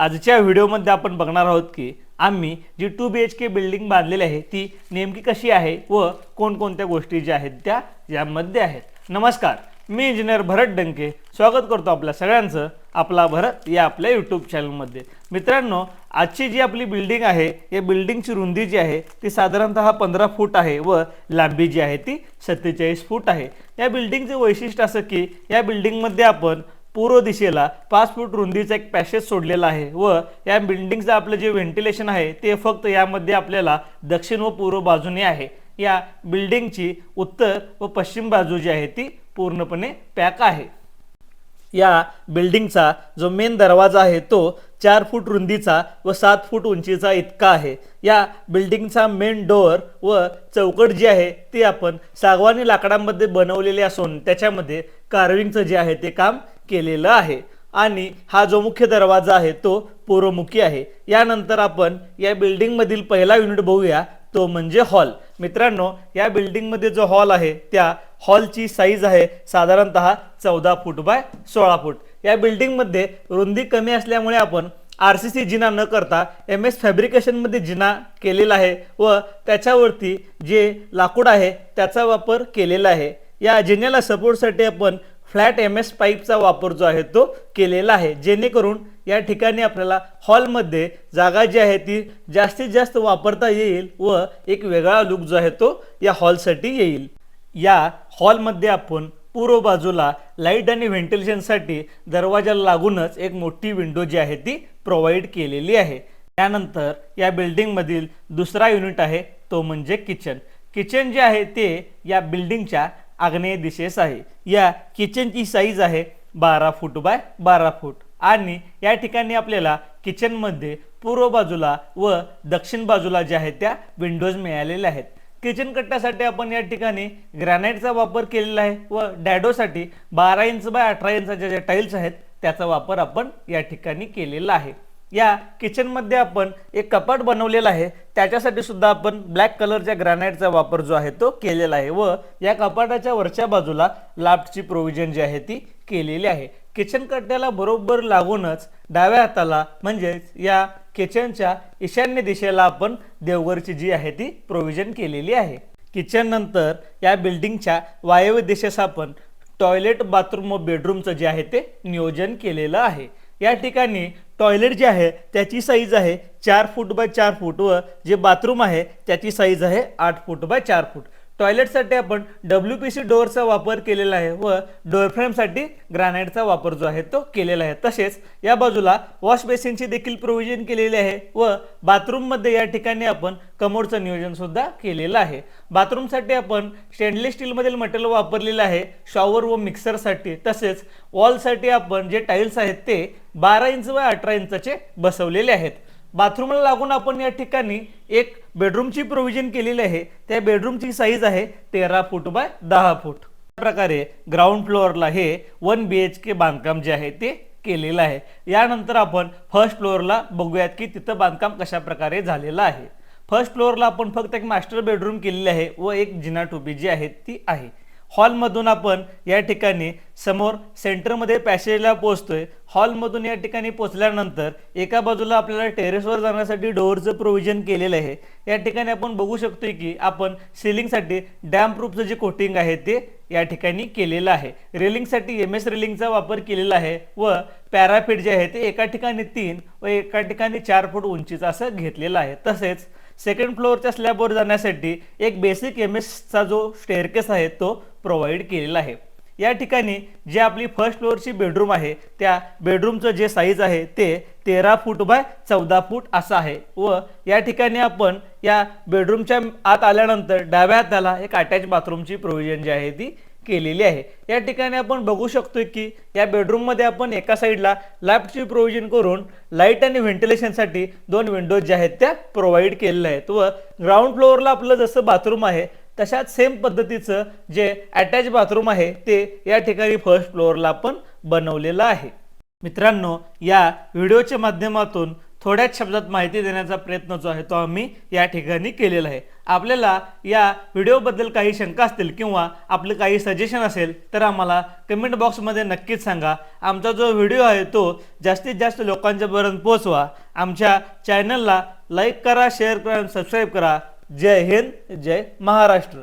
आजच्या व्हिडिओमध्ये आपण बघणार आहोत की आम्ही G two B H K building बांधलेली आहे ती नेमकी कशी आहे व कोणकोणत्या गोष्टी ज्या आहेत त्या यामध्ये आहेत. नमस्कार मी इंजिनियर भरत डंके. स्वागत करतो आपल्या सगळ्यांचं आपला भरत या आपल्या यूट्यूब चॅनलमध्ये मित्रांनो आजची जी आपली बिल्डिंग आहे या बिल्डिंगची रुंदी जी आहे ती साधारणतः पंधरा फूट आहे व लांबी जी आहे ती सत्तेचाळीस फूट आहे. या बिल्डिंगचे वैशिष्ट्य असं की या बिल्डिंगमध्ये आपण पूर्व दिशेला पाच फूट रुंदीचा एक पॅसेज सोडलेला आहे व या बिल्डिंगचं आपलं जे व्हेंटिलेशन आहे ते फक्त यामध्ये आपल्याला दक्षिण व पूर्व बाजूने आहे. या बिल्डिंगची उत्तर व पश्चिम बाजू जी आहे ती पूर्णपणे पॅक आहे. या बिल्डिंगचा जो मेन दरवाजा आहे तो चार फूट रुंदीचा व सात फूट उंचीचा इतका आहे. या बिल्डिंगचा मेन डोअर व चौकट जी आहे ती आपण सागवानी लाकडांमध्ये बनवलेली असून त्याच्यामध्ये कार्विंगचं जे आहे ते काम केलेलं आहे. आणि हा जो मुख्य दरवाजा आहे तो पूर्वमुखी आहे. यानंतर आपण या बिल्डिंगमधील पहिला युनिट बघूया तो म्हणजे हॉल. मित्रांनो या बिल्डिंगमध्ये जो हॉल आहे त्या हॉलची साईज आहे साधारणतः चौदा फूट बाय सोळा फूट. या बिल्डिंगमध्ये रुंदी कमी असल्यामुळे आपण आर सी सी जिना न करता एम एस फॅब्रिकेशनमध्ये जिना केलेला आहे व त्याच्यावरती जे लाकूड आहे त्याचा वापर केलेला आहे. या जिन्याला सपोर्टसाठी आपण फ्लॅट एम एस पाईपचा वापर जो आहे तो केलेला आहे. जेणेकरून या ठिकाणी आपल्याला हॉलमध्ये जागा जी आहे ती जास्तीत जास्त वापरता येईल व एक वेगळा लुक जो आहे तो या हॉलसाठी येईल. या हॉलमध्ये आपण पूर्व बाजूला लाइट आणि व्हेंटिलेशनसाठी दरवाजाला लागूनच एक मोठी विंडो जी आहे ती प्रोव्हाइड केलेली आहे. त्यानंतर या बिल्डिंगमधील दुसरा युनिट आहे तो म्हणजे किचन किचन जे आहे ते या बिल्डिंगच्या आग्नेय दिशेस आहे. या किचनची साईज आहे बारा फूट बाय बारा फूट आणि या ठिकाणी आपल्याला किचनमध्ये पूर्व बाजूला व दक्षिण बाजूला ज्या आहेत त्या विंडोज मिळालेल्या आहेत. किचन कट्ट्यासाठी आपण या ठिकाणी ग्रॅनाईटचा वापर केलेला आहे व डॅडोसाठी बारा इंच बाय अठरा इंचाच्या ज्या टाईल्स आहेत त्याचा वापर आपण या ठिकाणी केलेला आहे. या किचनमध्ये आपण एक कपाट बनवलेला आहे त्याच्यासाठी सुद्धा आपण ब्लॅक कलरच्या ग्रॅनाईटचा वापर जो आहे तो केलेला आहे व या कपाटाच्या वरच्या बाजूला लाफ्टची प्रोव्हिजन जी आहे ती केलेली आहे. किचन कट्ट्याला बरोबर लागूनच डाव्या हाताला म्हणजेच या किचनच्या ईशान्य दिशेला आपण देवघरची जी आहे ती प्रोव्हिजन केलेली आहे. किचन नंतर या बिल्डिंगच्या वायव्य दिशेस आपण टॉयलेट बाथरूम व बेडरूमचं जे आहे ते नियोजन केलेलं आहे. या ठिकाणी टॉयलेट जे आहे त्याची साईज आहे चार फूट बाय चार फूट व जे बाथरूम आहे त्याची साईज आहे आठ फूट बाय चार फूट टॉयलेटसाठी आपण डब्ल्यू पी सी डोअरचा वापर केलेला आहे व डोअर फ्रेमसाठी ग्रॅनाईटचा वापर जो आहे तो केलेला आहे. तसेच या बाजूला वॉश बेसिनची देखील प्रोव्हिजन केलेली आहे व बाथरूममध्ये या ठिकाणी आपण कमोडचं नियोजन सुद्धा केलेलं आहे. बाथरूमसाठी आपण स्टेनलेस स्टीलमधील मटेरियल वापरलेलं आहे शॉवर व मिक्सरसाठी. तसेच वॉलसाठी आपण जे टाईल्स आहेत ते बारा इंच व अठरा इंचाचे बसवलेले आहेत. बाथरूमला लागून आपण या ठिकाणी एक बेडरूमची प्रोव्हिजन केलेली आहे. त्या बेडरूमची साईज आहे तेरा फूट बाय दहा फूट. अशा प्रकारे ग्राउंड फ्लोअरला हे वन बी एच के बांधकाम जे आहे ते केलेलं आहे. यानंतर आपण फर्स्ट फ्लोअरला बघूयात की तिथं बांधकाम कशा प्रकारे झालेलं आहे. फर्स्ट फ्लोअरला आपण फक्त एक मास्टर बेडरूम केलेली आहे व एक जिना टोपी जी आहे ती आहे. हॉलमधून आपण या ठिकाणी समोर सेंटरमध्ये पॅसेजला पोहोचतोय. हॉलमधून या ठिकाणी पोचल्यानंतर एका बाजूला आपल्याला टेरेसवर जाण्यासाठी डोअरचं प्रोव्हिजन केलेलं आहे. या ठिकाणी आपण बघू शकतोय की आपण सिलिंगसाठी डॅम प्रूफचं जे कोटिंग आहे ते या ठिकाणी केलेलं आहे. रेलिंगसाठी एम एस रेलिंगचा वापर केलेला आहे व पॅराफिट जे आहे ते एका ठिकाणी तीन व एका ठिकाणी चार फूट उंचीचं असं घेतलेलं आहे. तसेच सेकंड फ्लोअरच्या स्लॅबवर जाण्यासाठी एक बेसिक एम एसचा जो स्टेअरकेस आहे तो प्रोव्हाइड केलेला आहे. या ठिकाणी जे आपली फर्स्ट फ्लोअरची बेडरूम आहे त्या बेडरूमचं जे साईज आहे ते तेरा फूट बाय चौदा फूट असं आहे व या ठिकाणी आपण या बेडरूमच्या आत आल्यानंतर डाव्या हाताला एक अटॅच बाथरूमची प्रोव्हिजन जी आहे ती केलेली आहे. या ठिकाणी आपण बघू शकतोय की या बेडरूममध्ये आपण एका साईडला लॅफ्टची प्रोव्हिजन करून लाइट आणि व्हेंटिलेशनसाठी दोन विंडोज ज्या आहेत त्या प्रोव्हाइड केलेल्या आहेत. व ग्राउंड फ्लोअरला आपलं जसं बाथरूम आहे तशाच सेम पद्धतीचं जे अटॅच बाथरूम आहे ते या ठिकाणी फर्स्ट फ्लोअरला आपण बनवलेलं आहे. मित्रांनो या व्हिडिओच्या माध्यमातून थोड्याच शब्दात माहिती देण्याचा प्रयत्न जो आहे तो आम्ही या ठिकाणी केलेला आहे. आपल्याला या व्हिडिओबद्दल काही शंका असतील किंवा आपलं काही सजेशन असेल तर आम्हाला कमेंट बॉक्समध्ये नक्कीच सांगा. आमचा जो व्हिडिओ आहे तो जास्तीत जास्त लोकांच्यापर्यंत पोहोचवा. आमच्या चॅनलला लाईक करा शेअर करा आणि सबस्क्राईब करा. जय हिंद जय महाराष्ट्र.